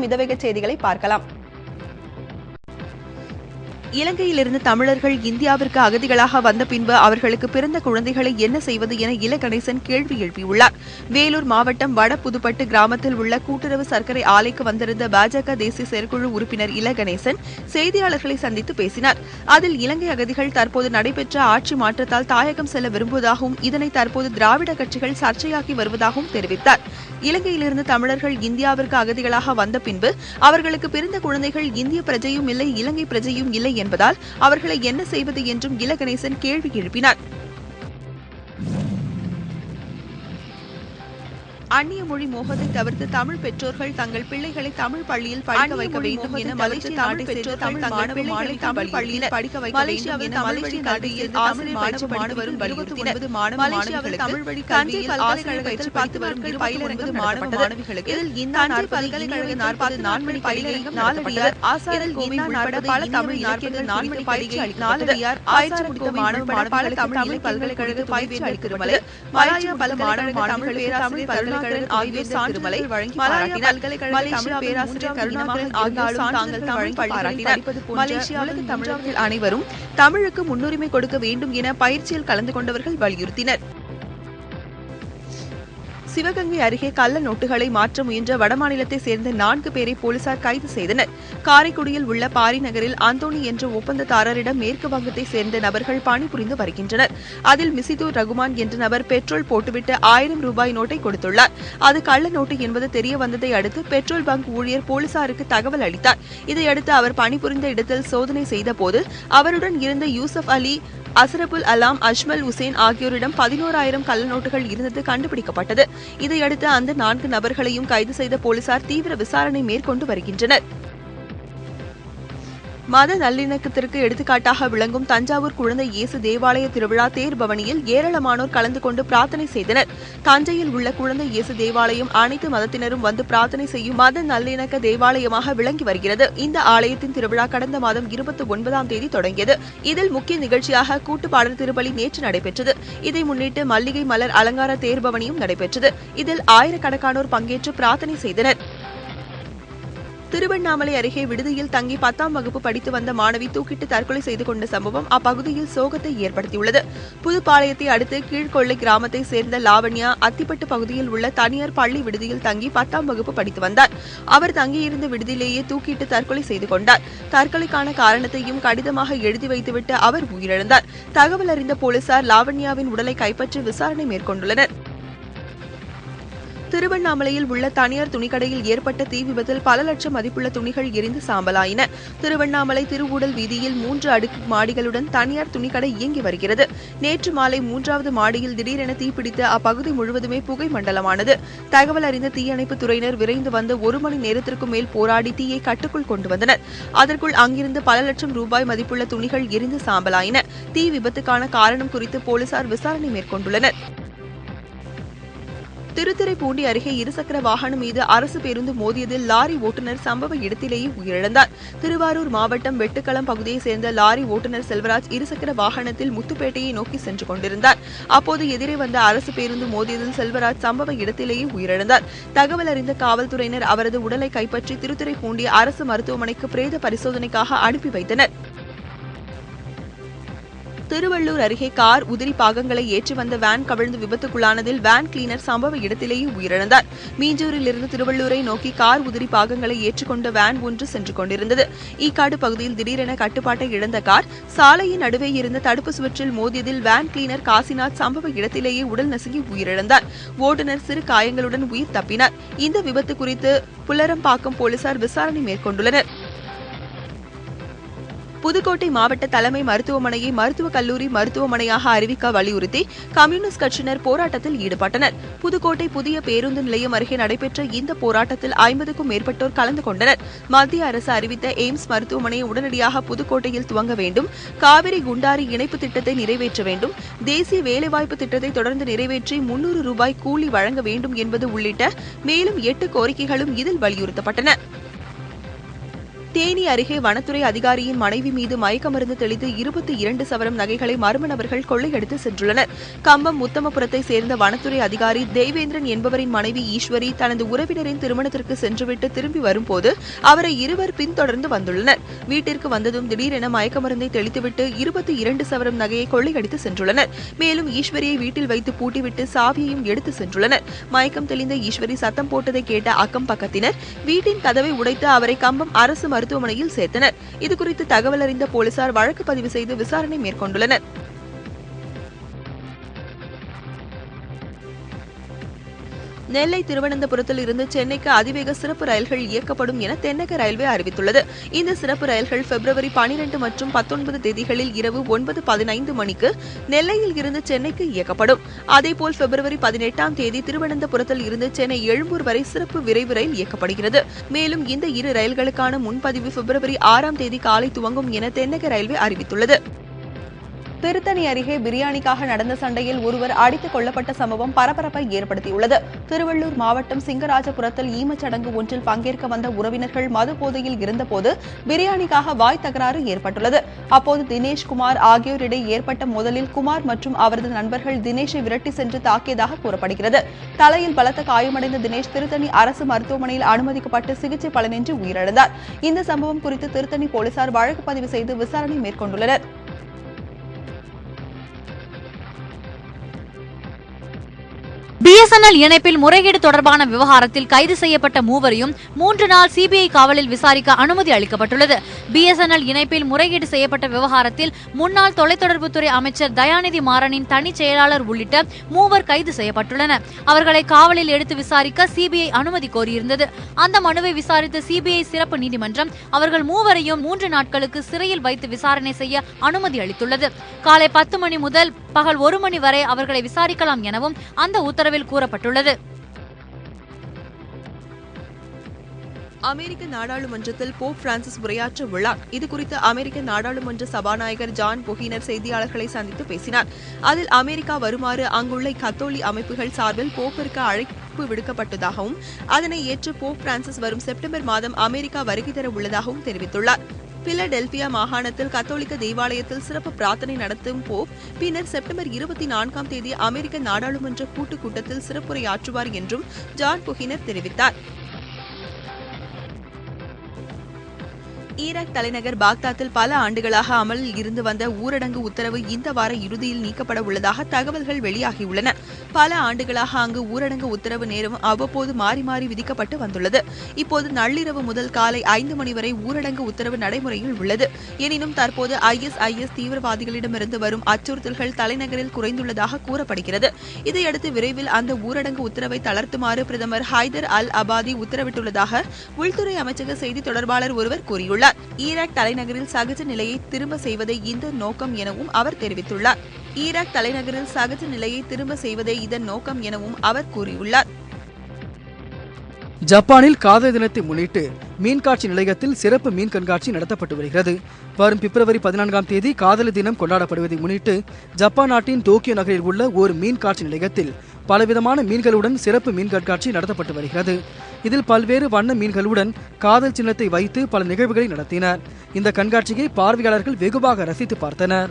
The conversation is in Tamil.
மிதவேக செய்திகளை பார்க்கலாம். இலங்கையிலிருந்து தமிழர்கள் இந்தியாவிற்கு அகதிகளாக வந்த பின்பு அவர்களுக்கு பிறந்த குழந்தைகளை என்ன செய்வது என இல கணேசன் கேள்வி எழுப்பியுள்ளார். வேலூர் மாவட்டம் வட புதுப்பட்டு கிராமத்தில் உள்ள கூட்டுறவு சர்க்கரை ஆலைக்கு வந்திருந்த பாஜக தேசிய செயற்குழு உறுப்பினர் இல கணேசன் செய்தியாளர்களை சந்தித்து பேசினார். அதில் இலங்கை அகதிகள் தற்போது நடைபெற்ற ஆட்சி மாற்றத்தால் தாயகம் செல்ல விரும்புவதாகவும் இதனை தற்போது திராவிட கட்சிகள் சர்ச்சையாக்கி வருவதாகவும் தெரிவித்தார். இலங்கையிலிருந்து தமிழர்கள் இந்தியாவிற்கு அகதிகளாக வந்த பின்பு அவர்களுக்கு பிறந்த குழந்தைகள் இந்திய பிரஜையும் இல்லை இலங்கை பிரஜையும் இல்லை என்பதால் அவர்களை என்ன செய்வது என்றும் இலகணேசன் கேள்வி எழுப்பினார் அந்நிய மொழி மோகத்தை தவிர்த்து தமிழ் பெற்றோர்கள் தங்கள் பிள்ளைகளை தமிழ் பள்ளியில் படிக்க வைக்க வேண்டும் என மலேசிய நாட்டை சேர்ந்த தமிழ் மாணவ மாணவி தமிழ் பள்ளியில் படிக்க வைக்க வேண்டும். என மலேசிய இருந்து ஆசிரியர் பயிற்சி மாணவரும் வலியுறுத்தினர் மலேசியாவில் தமிழ் வழி கல்வியில் ஆசிரியர் பயிற்சி பார்த்து வரும் பயிலரங்கு மாணவ மாணவிகளுக்கு இதில் இந்த பல்கலைக்கழக நாற்பது நான்மணி பள்ளிகளையும் நாலடியார் ஆசாரல் கோவில் உட்பட பல தமிழ் நாற்பது நான்மணி பள்ளிகை நாலடியார் முடித்த மாணவ மாணவர்கள் தமிழ் பல்கலைக்கழக பயிற்சி அளித்திருமலை மலேசியா பல மாணவ தமிழ் பேராசிரியர் கருணாகரன் ஆகியோர் சான்றிதழ் வழங்கி பாராட்டினர் மலேசியா பேராசிரியர் கருணாகரன் ஆகியோரும் தாங்கள் தமிழ் பாராட்டினர் மலேசியாவில் தமிழர்கள் அனைவரும் தமிழுக்கு முன்னுரிமை கொடுக்க வேண்டும் என பயிற்சியில் கலந்து கொண்டவர்கள் வலியுறுத்தினர். சிவகங்கை அருகே கள்ள நோட்டுகளை மாற்ற முயன்ற வடமாநிலத்தை சேர்ந்த நான்கு பேரை போலீசார் கைது செய்தனர். காரைக்குடியில் உள்ள பாரி நகரில் அந்தோணி என்ற ஒப்பந்ததாரரிடம் மேற்கு வங்கத்தை சேர்ந்த நபர்கள் பணிபுரிந்து வருகின்றனர். அதில் மிசிதூர் ரகுமான் என்ற நபர் பெட்ரோல் போட்டுவிட்டு ஆயிரம் ரூபாய் நோட்டை கொடுத்துள்ளார். அது கள்ள நோட்டு என்பது தெரிய வந்ததை அடுத்து பெட்ரோல் பங்க் ஊழியர் போலீசாருக்கு தகவல் அளித்தார். இதையடுத்து அவர் பணிபுரிந்த இடத்தில் சோதனை செய்தபோது அவருடன் இருந்த யூசப் அலி அசரபுல் அலாம் அஜ்மல் உசேன் ஆகியோரிடம் பதினோராயிரம் கள்ள நோட்டுகள் இருந்தது கண்டுபிடிக்கப்பட்டது. இதையடுத்து அந்த நான்கு நபர்களையும் கைது செய்த போலீசார் தீவிர விசாரணை மேற்கொண்டு வருகின்றனர். மத நல்லிணக்கத்திற்கு எடுத்துக்காட்டாக விளங்கும் தஞ்சாவூர் குழந்தை இயேசு தேவாலய திருவிழா தேர் பவனியில் ஏராளமானோர் கலந்து கொண்டு பிரார்த்தனை செய்தனர். தஞ்சையில் உள்ள குழந்தை இயேசு தேவாலயம் அனைத்து மதத்தினரும் வந்து பிரார்த்தனை செய்யும் மத நல்லிணக்க தேவாலயமாக விளங்கி வருகிறது. இந்த ஆலயத்தின் திருவிழா கடந்த மாதம் இருபத்தி ஒன்பதாம் தேதி தொடங்கியது. இதில் முக்கிய நிகழ்ச்சியாக கூட்டுப்பாடல் திருப்பலி நேற்று நடைபெற்றது. இதை முன்னிட்டு மல்லிகை மலர் அலங்கார தேர் பவனியும் நடைபெற்றது. இதில் ஆயிரக்கணக்கானோர் பங்கேற்று பிரார்த்தனை செய்தனர். திருவண்ணாமலை அருகே விடுதியில் தங்கி பத்தாம் வகுப்பு படித்து வந்த மாணவி தூக்கிட்டு தற்கொலை செய்து கொண்ட சம்பவம் அப்பகுதியில் சோகத்தை ஏற்படுத்தியுள்ளது. புதுப்பாளையத்தை அடுத்து கீழ்கொள்ளை கிராமத்தை சேர்ந்த லாவண்யா அத்திப்பட்டு பகுதியில் உள்ள தனியார் பள்ளி விடுதியில் தங்கி பத்தாம் வகுப்பு படித்து வந்தார். அவர் தங்கியிருந்த விடுதியிலேயே தூக்கிட்டு தற்கொலை செய்து கொண்டார். தற்கொலைக்கான காரணத்தையும் கடிதமாக எழுதி வைத்துவிட்டு அவர் உயிரிழந்தார். தகவல் அறிந்த போலீசார் லாவண்யாவின் உடலை கைப்பற்றி விசாரணை மேற்கொண்டுள்ளனர். திருவண்ணாமலையில் உள்ள தனியார் துணிக்கடையில் ஏற்பட்ட தீ விபத்தில் பல லட்சம் மதிப்புள்ள துணிகள் எரிந்து சாம்பலாயின. திருவண்ணாமலை திருவூடல் வீதியில் மூன்று அடுக்கு மாடிகளுடன் தனியார் துணிக்கடை இயங்கி வருகிறது. நேற்று மாலை மூன்றாவது மாடியில் திடீரென தீப்பிடித்து அப்பகுதி முழுவதுமே புகை மண்டலமானது. தகவல் அறிந்த தீயணைப்பு துறையினர் விரைந்து வந்து ஒரு மணி நேரத்திற்கும் மேல் போராடி தீயை கட்டுக்குள் கொண்டு வந்தனர். அதற்குள் அங்கிருந்து பல லட்சம் ரூபாய் மதிப்புள்ள துணிகள் எரிந்து சாம்பலாயின. தீ விபத்துக்கான காரணம் குறித்து போலீசார் விசாரணை மேற்கொண்டுள்ளனர். திருத்துறைப்பூண்டி அருகே இருசக்கர வாகனம் மீது அரசு பேருந்து மோதியதில் லாரி ஓட்டுநர் சம்பவ இடத்திலேயே உயிரிழந்தார். திருவாரூர் மாவட்டம் வெட்டுக்களம் பகுதியைச் சேர்ந்த லாரி ஓட்டுநர் செல்வராஜ் இருசக்கர வாகனத்தில் முத்துப்பேட்டையை நோக்கி சென்று கொண்டிருந்தார். அப்போது எதிரே வந்த அரசு பேருந்து மோதியதில் செல்வராஜ் சம்பவ இடத்திலேயே உயிரிழந்தார். தகவல் அறிந்த காவல்துறையினர் அவரது உடலை கைப்பற்றி திருத்துறைப்பூண்டி அரசு மருத்துவமனைக்கு பிரேத பரிசோதனைக்காக அனுப்பி வைத்தனர். திருவள்ளூர் அருகே கார் உதிரி பாகங்களை ஏற்றி வந்த வேன் கவிழ்ந்து விபத்துக்குள்ளானதில் வேன் கிளீனர் சம்பவ இடத்திலேயே உயிரிழந்தார். மீஞ்சூரிலிருந்து திருவள்ளூரை நோக்கி கார் உதிரி பாகங்களை ஏற்றுக்கொண்ட வேன் ஒன்று சென்று கொண்டிருந்தது. ஈக்காடு பகுதியில் திடீரென கட்டுப்பாட்டை இழந்த கார் சாலையின் நடுவே இருந்த தடுப்பு சுவற்றில் மோதியதில் வேன் கிளீனர் காசிநாத் சம்பவ இடத்திலேயே உடல் நசுங்கி உயிரிழந்தார். ஓட்டுநர் சிறு காயங்களுடன் உயிர் தப்பினார். இந்த விபத்து குறித்து புல்லரம்பாக்கம் போலீசார் விசாரணை மேற்கொண்டுள்ளனர். புதுக்கோட்டை மாவட்ட தலைமை மருத்துவமனையை மருத்துவக் கல்லூரி மருத்துவமனையாக அறிவிக்க வலியுறுத்தி கம்யூனிஸ்ட் கட்சியினர் போராட்டத்தில் ஈடுபட்டனர். புதுக்கோட்டை புதிய பேருந்து நிலையம் அருகே நடைபெற்ற இந்த போராட்டத்தில் ஐம்பதுக்கும் மேற்பட்டோர் கலந்து கொண்டனர். மத்திய அரசு அறிவித்த எய்ம்ஸ் மருத்துவமனையை உடனடியாக புதுக்கோட்டையில் துவங்க வேண்டும். காவிரி குண்டாரி இணைப்பு திட்டத்தை நிறைவேற்ற வேண்டும். தேசிய வேலைவாய்ப்பு திட்டத்தை தொடர்ந்து நிறைவேற்றி முன்னூறு ரூபாய் கூலி வழங்க வேண்டும் என்பது உள்ளிட்ட மேலும் எட்டு கோரிக்கைகளும் இதில் வலியுறுத்தப்பட்டன. தேனி அருகே வனத்துறை அதிகாரியின் மனைவி மீது மயக்க மருந்து தெளித்து இருபத்தி இரண்டு சவரம் நகைகளை மர்ம நபர்கள் கொள்ளையடித்து சென்றுள்ளனர். கம்பம் உத்தமபுரத்தை சேர்ந்த வனத்துறை அதிகாரி தேவேந்திரன் என்பவரின் மனைவி ஈஸ்வரி தனது உறவினரின் திருமணத்திற்கு சென்றுவிட்டு திரும்பி வரும்போது அவரை இருவர் பின்தொடர்ந்து வந்துள்ளனர். வீட்டிற்கு வந்ததும் திடீரென மயக்க மருந்தை தெளித்துவிட்டு இருபத்தி இரண்டு சவரம் நகையை கொள்ளையடித்து சென்றுள்ளனர். மேலும் ஈஸ்வரியை வீட்டில் வைத்து பூட்டிவிட்டு சாவியையும் எடுத்து சென்றுள்ளனர். மயக்கம் தெளிந்த ஈஸ்வரி சத்தம் போட்டதை கேட்ட அக்கம் பக்கத்தினர் வீட்டின் கதவை உடைத்து அவரை கம்பம் அரசு மருத்துவமனையில் சேர்த்தனர். இதுகுறித்து தகவல் அறிந்த போலீசார் வழக்கு பதிவு செய்து விசாரணை மேற்கொண்டுள்ளனர். நெல்லை திருவனந்தபுரத்தில் இருந்து சென்னைக்கு அதிவேக சிறப்பு ரயில்கள் இயக்கப்படும் என தென்னக ரயில்வே அறிவித்துள்ளது. இந்த சிறப்பு ரயில்கள் பிப்ரவரி பனிரெண்டு மற்றும் பத்தொன்பது தேதிகளில் இரவு ஒன்பது பதினைந்து மணிக்கு நெல்லையில் இருந்து சென்னைக்கு இயக்கப்படும். அதேபோல் பிப்ரவரி பதினெட்டாம் தேதி திருவனந்தபுரத்தில் இருந்து சென்னை எழும்பூர் வரை சிறப்பு விரைவு ரயில் இயக்கப்படுகிறது. மேலும் இந்த இரு ரயில்களுக்கான முன்பதிவு பிப்ரவரி ஆறாம் தேதி காலை துவங்கும் என தென்னக ரயில்வே அறிவித்துள்ளது. திருத்தணி அருகே பிரியாணிக்காக நடந்த சண்டையில் ஒருவர் அடித்துக் கொல்லப்பட்ட சம்பவம் பரபரப்பை ஏற்படுத்தியுள்ளது. திருவள்ளூர் மாவட்டம் சிங்கராஜபுரத்தில் ஈமச்சடங்கு ஒன்றில் பங்கேற்க வந்த உறவினர்கள் மது போதையில் இருந்தபோது பிரியாணிக்காக வாய் தகராறு ஏற்பட்டுள்ளது. அப்போது தினேஷ்குமார் ஆகியோரிடையே ஏற்பட்ட மோதலில் குமார் மற்றும் அவரது நண்பர்கள் தினேஷை விரட்டி சென்று தாக்கியதாக கூறப்படுகிறது. தலையில் பலத்த காயமடைந்த தினேஷ் திருத்தணி அரசு மருத்துவமனையில் அனுமதிக்கப்பட்டு சிகிச்சை பலனின்றி உயிரிழந்தார். இந்த சம்பவம் குறித்து திருத்தணி போலீசார் வழக்கு பதிவு செய்து விசாரணை மேற்கொண்டுள்ளனர். பிஎஸ்என்எல் இணைப்பில் முறைகேடு தொடர்பான விவகாரத்தில் கைது செய்யப்பட்ட மூவரையும் மூன்று நாள் சிபிஐ காவலில் விசாரிக்க அனுமதி அளிக்கப்பட்டுள்ளது. பிஎஸ்என்எல் இணைப்பில் முறைகேடு செய்யப்பட்ட விவகாரத்தில் முன்னாள் தொலைத்தொடர்புத்துறை அமைச்சர் தயாநிதி மாறனின் தனிச் செயலாளர் உள்ளிட்ட மூவர் கைது செய்யப்பட்டுள்ளனர். அவர்களை காவலில் எடுத்து விசாரிக்க சிபிஐ அனுமதி கோரியிருந்தது. அந்த மனுவை விசாரித்த சிபிஐ சிறப்பு நீதிமன்றம் அவர்கள் மூவரையும் மூன்று நாட்களுக்கு சிறையில் வைத்து விசாரணை செய்ய அனுமதி அளித்துள்ளது. காலை பத்து மணி முதல் பகல் ஒரு மணி வரை அவர்களை விசாரிக்கலாம் எனவும் அந்த உத்தரவில் கூறப்பட்டுள்ளது. அமெரிக்க நாடாளுமன்றத்தில் போப் பிரான்சிஸ் உரையாற்ற உள்ளார் இதுகுறித்து அமெரிக்க நாடாளுமன்ற சபாநாயகர் ஜான் பொகினர் செய்தியாளர்களை சந்தித்து பேசினார். அதில் அமெரிக்கா வருமாறு அங்குள்ள கத்தோலி அமைப்புகள் சார்பில் போப்பிற்கு அழைப்பு விடுக்கப்பட்டதாகவும் அதனை ஏற்று போப் பிரான்சிஸ் வரும் செப்டம்பர் மாதம் அமெரிக்கா வருகை தர உள்ளதாகவும் தெரிவித்துள்ளார். பிலடெல்பியா மாகாணத்தில் கத்தோலிக்க தேவாலயத்தில் சிறப்பு பிரார்த்தனை நடத்தும் போப் பின்னர் செப்டம்பர் இருபத்தி நான்காம் தேதி அமெரிக்க நாடாளுமன்ற கூட்டுக் கூட்டத்தில் சிறப்புரையாற்றுவார் என்றும் ஜான் புகினர் தெரிவித்தார். ஈராக் தலைநகர் பாக்தாத்தில் பல ஆண்டுகளாக அமலில் இருந்து வந்த ஊரடங்கு உத்தரவு இந்த வார இறுதியில் நீக்கப்பட உள்ளதாக தகவல்கள் வெளியாகியுள்ளன. பல ஆண்டுகளாக அங்கு ஊரடங்கு உத்தரவு நேரம் அவ்வப்போது மாறி மாறி விதிக்கப்பட்டு வந்துள்ளது. இப்போது நள்ளிரவு முதல் காலை ஐந்து மணி வரை ஊரடங்கு உத்தரவு நடைமுறையில் உள்ளது. எனினும் தற்போது ஐஎஸ்ஐஎஸ் தீவிரவாதிகளிடமிருந்து வரும் அச்சுறுத்தல்கள் தலைநகரில் குறைந்துள்ளதாக கூறப்படுகிறது. இதையடுத்து விரைவில் அந்த ஊரடங்கு உத்தரவை தளர்த்துமாறு பிரதமர் ஹைதர் அல் அபாதி உத்தரவிட்டுள்ளதாக உள்துறை அமைச்சக செய்தி தொடர்பாளர் ஒருவர் கூறியுள்ளார். தெரிவித்துள்ளார் ஈராக் தலைநகரில் சகஜ நிலையை திரும்ப செய்வதே இந்த நோக்கம் எனவும் அவர் தெரிவித்துள்ளார். ஈராக் தலைநகரில் சகஜ நிலையை திரும்ப செய்வதே இதன் நோக்கம் எனவும் அவர் கூறியுள்ளார். ஜப்பானில் காதல் தினத்தை முன்னிட்டு மீன்காட்சி நிலையத்தில் சிறப்பு மீன் கண்காட்சி நடத்தப்பட்டு வருகிறது. வரும் பிப்ரவரி பதினான்காம் தேதி காதல் தினம் கொண்டாடப்படுவதை முன்னிட்டு ஜப்பான் நாட்டின் டோக்கியோ நகரில் உள்ள ஒரு மீன் காட்சி நிலையத்தில் பலவிதமான மீன்களுடன் சிறப்பு மீன் கண்காட்சி நடத்தப்பட்டு வருகிறது. இதில் பல்வேறு வண்ண மீன்களுடன் காதல் சின்னத்தை வைத்து பல நிகழ்வுகளை நடத்தினர். இந்த கண்காட்சியை பார்வையாளர்கள் வெகுவாக ரசித்து பார்த்தனர்.